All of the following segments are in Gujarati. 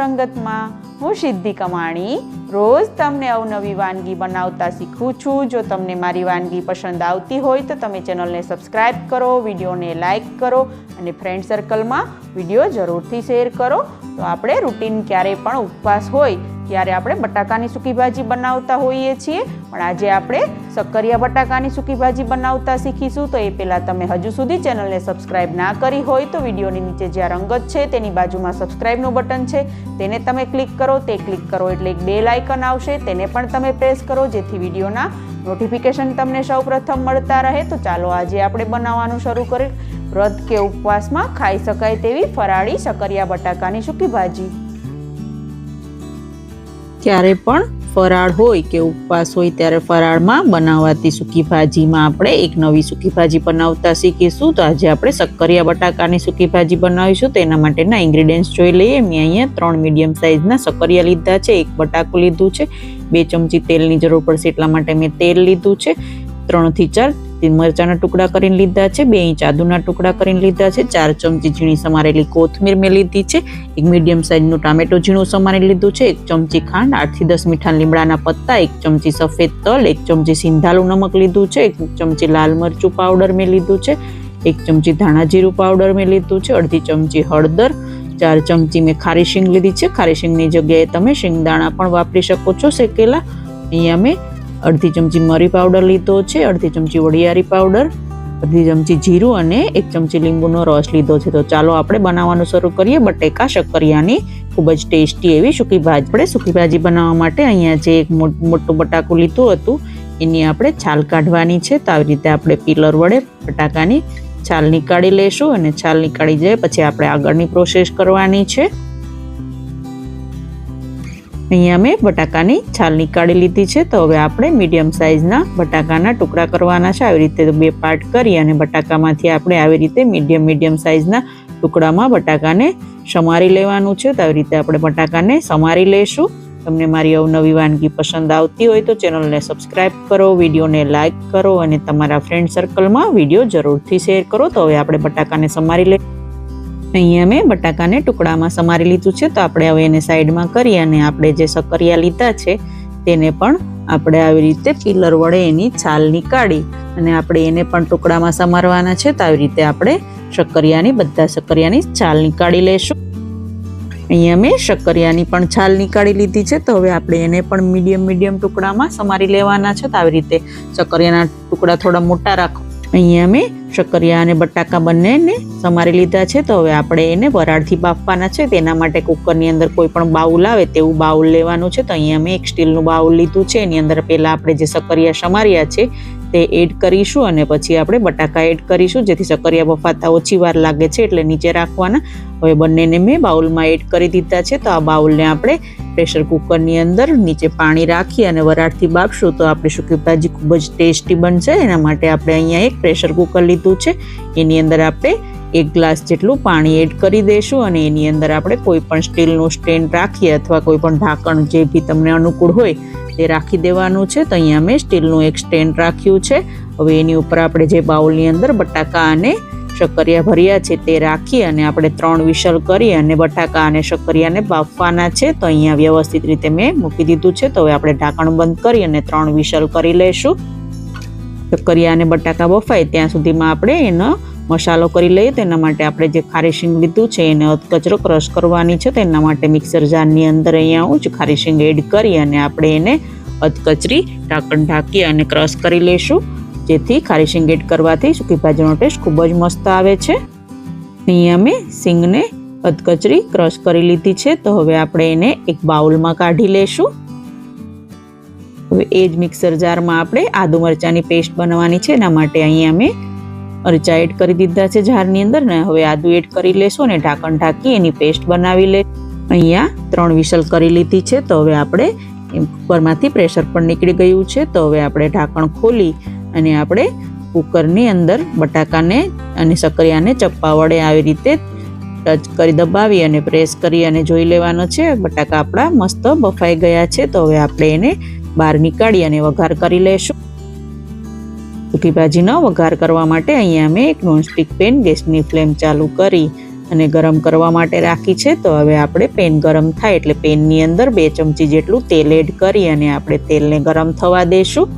રંગતમાં હું સિદ્ધિ કમાણી. રોજ તમને અવનવી વાનગી બનાવતા શીખું છું. જો તમને મારી વાનગી પસંદ આવતી હોય તો તમે ચેનલને સબસ્ક્રાઈબ કરો, વિડીયોને લાઇક કરો અને ફ્રેન્ડ સર્કલમાં વીડિયો જરૂરથી શેર કરો. તો આપણે રૂટીન ક્યારે પણ ઉપવાસ હોય ત્યારે આપણે બટાકાની સૂકી ભાજી બનાવતા હોઈએ છીએ. પણ આજે આપણે સક્કરિયા બટાકાની સૂકી ભાજી બનાવતા શીખીશું. તો એ પહેલાં તમે હજુ સુધી ચેનલને સબસ્ક્રાઈબ ના કરી હોય તો વિડીયોની નીચે જ્યાં રંગત છે તેની બાજુમાં સબસ્ક્રાઈબનું બટન છે, તેને તમે ક્લિક કરો. તે ક્લિક કરો એટલે એક બેલ આઇકન આવશે. તેને પણ તમે પ્રેસ કરો જેથી વિડીયોના નોટિફિકેશન તમને સૌપ્રથમ મળતા રહે. તો ચાલો આજે આપણે બનાવવાનું શરૂ કરીએ. વ્રત કે ઉપવાસમાં ખાઈ શકાય તેવી ફરાળી સકરિયા બટાકાની સૂકી ભાજી. ક્યારે પણ ફરાળ હોય કે ઉપવાસ હોય ત્યારે ફરાળમાં બનાવાતી સૂકી ભાજીમાં આપણે એક નવી સૂકી ભાજી બનાવતા શીખીશું. તો આજે આપણે શક્કરિયા બટાકાની સૂકી ભાજી બનાવીશું. તેના માટેના ઇન્ગ્રીડિયન્ટ્સ જોઈ લઈએ. મેં અહીંયા ત્રણ મીડિયમ સાઇઝના શક્કરિયા લીધા છે. એક બટાકું લીધું છે. બે ચમચી તેલની જરૂર પડશે એટલા માટે મેં તેલ લીધું છે. ત્રણથી ચાર મરચાના ટુકડા કરીને લીધા છે, બે ઇંચ આદુના ટુકડા કરીને લીધા છે, ચાર ચમચી ઝીણી સમારેલી કોથમીર મેં લીધી છે, એક મીડિયમ સાઇઝનું ટામેટો ઝીણું સમારી લીધું છે, એક ચમચી ખાંડ, આઠથી દસ મીઠા લીમડાના પત્તા, એક ચમચી સફેદ તલ, એક ચમચી સિંધાલું નમક લીધું છે, એક ચમચી લાલ મરચું પાવડર મેં લીધું છે, એક ચમચી ધાણા જીરું પાવડર મેં લીધું છે, અડધી ચમચી હળદર, ચાર ચમચી મેં ખારી શીંગ લીધી છે, ખારી શીંગની જગ્યાએ તમે શીંગદાણા પણ વાપરી શકો છો શેકેલા, અહીંયા મેં અડધી ચમચી મરી પાવડર લીધો છે, અડધી ચમચી વડિયારી પાવડર, અડધી ચમચી જીરું અને એક ચમચી લીંબુનો રસ લીધો છે. તો ચાલો આપણે બનાવવાનું શરૂ કરીએ. બટેકા, શક્કરિયાની ખૂબ જ ટેસ્ટી એવી સૂકી ભાજી આપણે સૂકી ભાજી બનાવવા માટે અહીંયા જે એક મોટું બટાકું લીધું હતું, એની આપણે છાલ કાઢવાની છે. તો આવી રીતે આપણે પીલર વડે બટાકાની છાલ નીકાળી લેશું અને છાલ નીકાળી જાય પછી આપણે આગળની પ્રોસેસ કરવાની છે. અહીંયા મેં બટાકાની છાલ નીકાળી લીધી છે. તો હવે આપણે મીડિયમ સાઇઝના બટાકાના ટુકડા કરવાના છે. આવી રીતે બે પાર્ટ કરી અને બટાકામાંથી આપણે આવી રીતે મીડિયમ મીડિયમ સાઇઝના ટુકડામાં બટાકાને સમારી લેવાનું છે. તો આવી રીતે આપણે બટાકાને સમારી લઈશું તમને મારી અવનવી વાનગી પસંદ આવતી હોય તો ચેનલને સબસ્ક્રાઇબ કરો, વિડીયોને લાઇક કરો અને તમારા ફ્રેન્ડ સર્કલમાં વીડિયો જરૂરથી શેર કરો. તો હવે આપણે બટાકાને સમારી લે અહીંયા મેં બટાકાને ટુકડામાં સમારી લીધું છે, તો આપણે હવે એને સાઈડમાં કરી અને આપણે જે સકરિયા લીધા છે, તેને પણ આપણે આવી રીતે પિલર વડે એની છાલ નીકાળી અને આપણે એને પણ ટુકડામાં સમારવાના છે, તો આવી રીતે આપણે શક્કરિયાની બધા શક્કરિયાની છાલ નીકાળી લેશું. અહીંયા મેં શક્કરિયાની પણ છાલ નીકાળી લીધી છે, તો હવે આપણે એને પણ મીડિયમ મીડિયમ ટુકડામાં સમારી લેવાના છે, તો આવી રીતે શક્કરિયાના ટુકડા થોડા મોટા રાખો. અહીંયા મેં શક્કરિયા અને બટાકા બંનેને સમારી લીધા છે. તો હવે આપણે એને વરાળથી બાફવાના છે. તેના માટે કુકરની અંદર કોઈ પણ બાઉલ આવે તેવું બાઉલ લેવાનું છે. તો અહીંયા મેં એક સ્ટીલનું બાઉલ લીધું છે. એની અંદર પહેલાં આપણે જે શક્કરિયા સમાર્યા છે તે એડ કરીશું અને પછી આપણે બટાકા એડ કરીશું. જેથી સક્કરિયા બફાતા ઓછી વાર લાગે છે એટલે નીચે રાખવાના. હવે બંનેને મેં બાઉલમાં એડ કરી દીધા છે. તો આ બાઉલને આપણે પ્રેશર કુકરની અંદર નીચે પાણી રાખી અને વરાળથી બાફશું તો આપણી સૂકી ભાજી ખૂબ જ ટેસ્ટી બનશે. એના માટે આપણે અહીંયા એક પ્રેશર કુકર લીધું છે. એની અંદર આપણે એક ગ્લાસ જેટલું પાણી એડ કરી દઈશું અને એની અંદર આપણે કોઈ પણ સ્ટીલનું સ્ટેન્ડ રાખીએ અથવા કોઈ પણ ઢાંકણ જે બી તમને અનુકૂળ હોય તે રાખી દેવાનું છે. તો અહીંયા મેં સ્ટીલનું એક સ્ટેન્ડ રાખ્યું છે. હવે એની ઉપર આપણે જે બાઉલની અંદર બટાકા અને શક્કરિયા ભર્યા છે તે રાખી અને આપણે ત્રણ વિશલ કરી અને બટાકા અને શક્કરિયાને બાફવાના છે, તો અહીંયા વ્યવસ્થિત રીતે મેં મૂકી દીધું છે. તો હવે આપણે ઢાંકણ બંધ કરી અને ત્રણ વિશલ કરી લઈશું. શક્કરિયા અને બટાકા બફાય ત્યાં સુધીમાં આપણે એનો મસાલો કરી લઈએ. તેના માટે આપણે જે ખારી શીંગ લીધું છે, એને કચરો ક્રશ કરવાની છે. તેના માટે મિક્સર જારની અંદર અહીંયા હું જ ખારી એડ કરી અને આપણે એને અધકચરી ઢાંકણ ઢાંકી અને ક્રશ કરી લઈશું. જેથી ખારી શીંગ કરવાથી સૂકી ભાજીનો ટેસ્ટ ખૂબ જ મસ્ત આવે છે. અહીંયા મેં સિંગને અધકચરી ક્રશ કરી લીધી છે, તો હવે આપણે એને એક બાઉલમાં કાઢી લેશું. હવે એ જ મિક્સર જારમાં આપણે આદુ મરચાંની પેસ્ટ બનાવવાની છે, એના માટે અહીંયા મેં મરચાં એડ કરી દીધા છે જારની અંદર, ને હવે આદુ એડ કરી લેશું અને ઢાંકણ ઢાંકી એની પેસ્ટ બનાવી લે. અહીંયા ત્રણ વિસલ કરી લીધી છે, તો હવે આપણે કુકરમાંથી પ્રેશર પણ નીકળી ગયું છે, તો હવે આપણે ઢાંકણ ખોલી અને આપણે કુકરની અંદર બટાકાને અને સકરિયાને ચપ્પા વડે આવી રીતે ટચ કરી દબાવી અને પ્રેસ કરી અને જોઈ લેવાનો છે. બટાકા આપણા મસ્ત બફાઈ ગયા છે. તો હવે આપણે એને બહાર નીકાળી અને વઘાર કરી લેશું. સૂકી ભાજીનો વઘાર કરવા માટે અહીંયા મેં એક નોનસ્ટિક પેન ગેસની ફ્લેમ ચાલુ કરી અને ગરમ કરવા માટે રાખી છે. તો હવે આપણે પેન ગરમ થાય એટલે પેનની અંદર બે ચમચી જેટલું તેલ એડ કરી અને આપણે તેલને ગરમ થવા દેશું.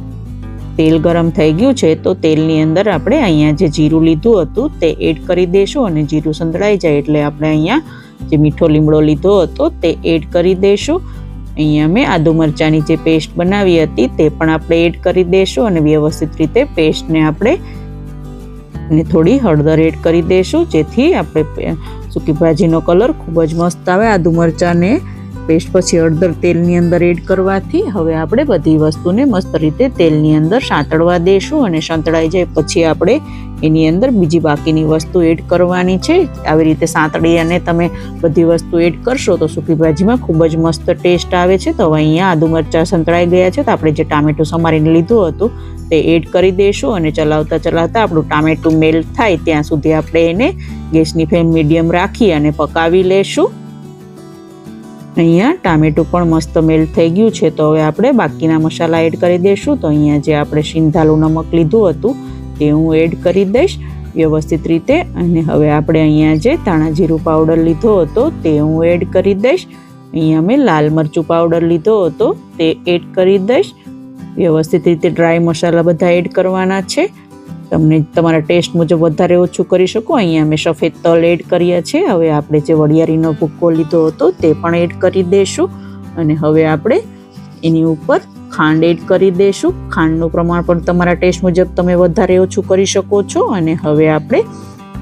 તેલ ગરમ થઈ ગયું છે, તો તેલની અંદર આપણે અહીંયા જે જીરું લીધું હતું તે એડ કરી દઈશું અને જીરું સંતળાઈ જાય એટલે આપણે અહીંયા જે મીઠો લીમડો લીધો હતો તે એડ કરી દઈશું અહીંયા મેં આદુ મરચાંની જે પેસ્ટ બનાવી હતી તે પણ આપણે એડ કરી દઈશું અને વ્યવસ્થિત રીતે પેસ્ટને આપણે ને થોડી હળદર એડ કરી દઈશું જેથી આપણે સૂકી ભાજીનો કલર ખૂબ જ મસ્ત આવે. આદુ મરચાંને પેસ્ટ પછી અડધર તેલની અંદર એડ કરવાથી હવે આપણે બધી વસ્તુને મસ્ત રીતે તેલની અંદર સાંતળવા દઈશું અને સંતળાઈ જાય પછી આપણે એની અંદર બીજી બાકીની વસ્તુ એડ કરવાની છે. આવી રીતે સાંતળી અને તમે બધી વસ્તુ એડ કરશો તો સૂકી ભાજીમાં ખૂબ જ મસ્ત ટેસ્ટ આવે છે. તો હવે અહીંયા આદુ મરચાં સંતળાઈ ગયા છે. તો આપણે જે ટામેટું સમારીને લીધું હતું તે એડ કરી દઈશું અને ચલાવતા ચલાવતા આપણું ટામેટું મેલ્ટ થાય ત્યાં સુધી આપણે એને ગેસની ફ્લેમ મીડિયમ રાખી અને પકાવી લેશું. અહીંયા ટામેટું પણ મસ્ત મેલ્ટ થઈ ગયું છે. તો હવે આપણે બાકીના મસાલા એડ કરી દઈશું. તો અહીંયા જે આપણે શીંધાલું નમક લીધું હતું, તે હું એડ કરી દઈશ વ્યવસ્થિત રીતે. અને હવે આપણે અહીંયા જે ધાણા જીરું પાવડર લીધો હતો, તે હું એડ કરી દઈશ. અહીંયા મેં લાલ મરચું પાવડર લીધો હતો, તે એડ કરી દઈશ. વ્યવસ્થિત રીતે ડ્રાય મસાલા બધા એડ કરવાના છે. તમને તમારા ટેસ્ટ મુજબ વધારે ઓછું કરી શકો. અહીંયા મેં સફેદ તલ એડ કર્યા છે. હવે આપણે જે વડિયારીનો ભૂક્કો લીધો હતો તે પણ એડ કરી દઈશું અને હવે આપણે એની ઉપર ખાંડ એડ કરી દઈશું ખાંડનું પ્રમાણ પણ તમારા ટેસ્ટ મુજબ તમે વધારે ઓછું કરી શકો છો. અને હવે આપણે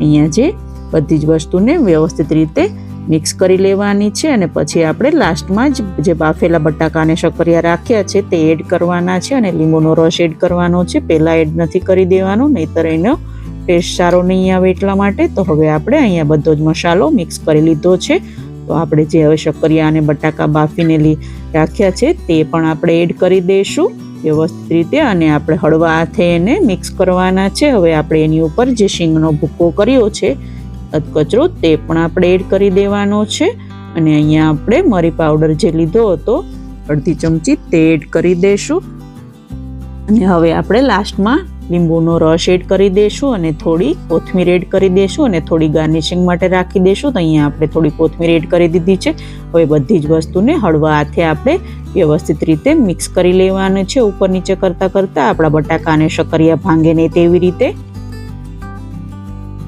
અહીંયા જે બધી જ વસ્તુને વ્યવસ્થિત રીતે મિક્સ કરી લેવાની છે અને પછી આપણે લાસ્ટમાં જ જે બાફેલા બટાકાને શક્કરિયા રાખ્યા છે તે એડ કરવાના છે અને લીંબુનો રસ એડ કરવાનો છે. પહેલાં એડ નથી કરી દેવાનો, નહીંતર એનો ટેસ્ટ સારો નહીં આવે એટલા માટે. તો હવે આપણે અહીંયા બધો જ મસાલો મિક્સ કરી લીધો છે. તો આપણે જે હવે શક્કરિયા અને બટાકા બાફીને લી રાખ્યા છે તે પણ આપણે એડ કરી દઈશું વ્યવસ્થિત રીતે અને આપણે હળવા હાથે એને મિક્સ કરવાના છે. હવે આપણે એની ઉપર જે શીંગનો ભૂકો કર્યો છે કચરો તે પણ આપણે એડ કરી દેવાનો છે. અને અહીંયા આપણે મરી પાવડર જે લીધો હતો, અડધી ચમચી તે એડ કરી દઈશું અને હવે આપણે લાસ્ટમાં લીંબુનો રસ એડ કરી દઈશું અને થોડી કોથમીર એડ કરી દઈશું અને થોડી ગાર્નિશિંગ માટે રાખી દઈશું તો અહીંયા આપણે થોડી કોથમીર એડ કરી દીધી છે. હવે બધી જ વસ્તુને હળવા હાથે આપણે વ્યવસ્થિત રીતે મિક્સ કરી લેવાનું છે, ઉપર નીચે કરતાં કરતાં. આપણા બટાકા અને શક્કરિયા ભાંગે નહીં તેવી રીતે.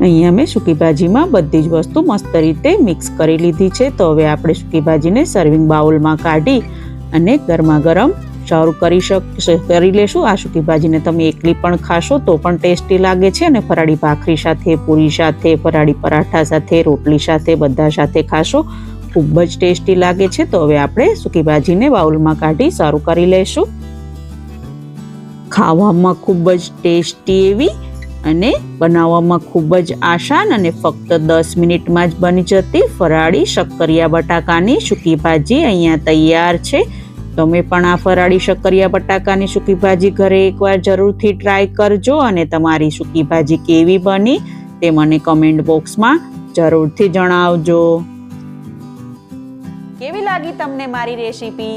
અહીંયા મેં સૂકી ભાજીમાં બધી જ વસ્તુ મસ્ત રીતે મિક્સ કરી લીધી છે. તો હવે આપણે સૂકી ભાજીને સર્વિંગ બાઉલમાં કાઢી અને ગરમા ગરમ સર્વ કરી શક કરી લેશું. આ સૂકી ભાજીને તમે એકલી પણ ખાશો તો પણ ટેસ્ટી લાગે છે અને ફરાળી ભાખરી સાથે, પૂરી સાથે, ફરાળી પરાઠા સાથે, રોટલી સાથે બધા સાથે ખાશો. ખૂબ જ ટેસ્ટી લાગે છે. તો હવે આપણે સૂકી ભાજીને બાઉલમાં કાઢી સારું કરી લેશું. ખાવામાં ખૂબ જ ટેસ્ટી એવી અને બનાવવામાં ખૂબ જ આસાન અને ફક્ત દસ મિનિટમાં જ બની જતી ફરાળી શક્કરિયા બટાકાની સૂકી ભાજી અહીંયા તૈયાર છે. તમે પણ આ ફરાળી શક્કરિયા બટાકાની સૂકી ભાજી ઘરે એકવાર જરૂરથી ટ્રાય કરજો અને તમારી સૂકી ભાજી કેવી બની તે મને કમેન્ટ બોક્સમાં જરૂરથી જણાવજો. કેવી લાગી તમને મારી રેસીપી?